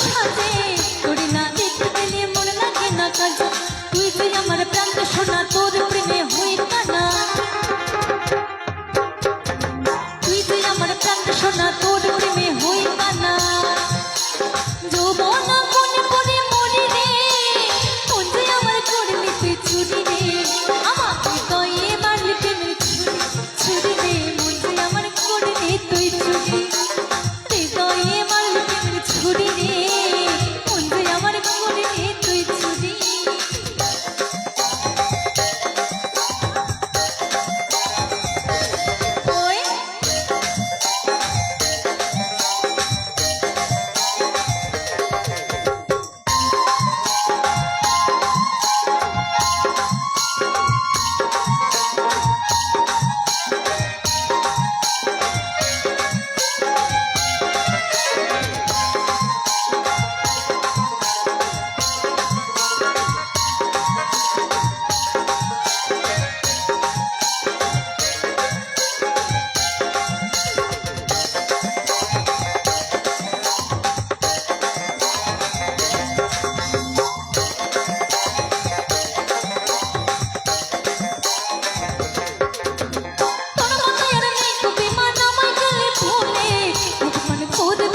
সাজে। তোরে না দেখতে পেলে মন লাগে না কাজে তুই তুই আমার প্রান্ত শোনা তোর প্রেমে হই কানা। তুই তুই আমার প্রান্ত শোনা তোর প্রেমে হই কানা। যৌবন মনে পড়ে মরি রে কোন তুই আমার করলি তুই চুরি রে। আমাকে তো এবার লিখে ছুরি রে, মন তুই আমার করলি তুই চুরি। তুই তো এবার ছুরি রে?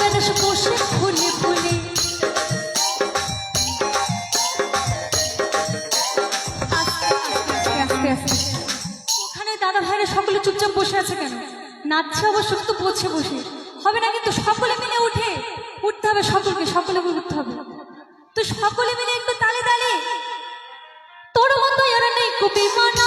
মানুষ বসে ফুলে ফুলে। ওখানে দাদা ভাইরা সকলে চুপচাপ বসে আছে কেন? নাচছে অবশ্য তো বসে বসে। হবে না কিন্তু সকলে মিলে উঠে। উঠতে হবে সকলকে, সকলে মিলে উঠতে হবে। তো সকলে মিলে একটু তালে তালে। তোর মতো এরা নেই কবি মানা।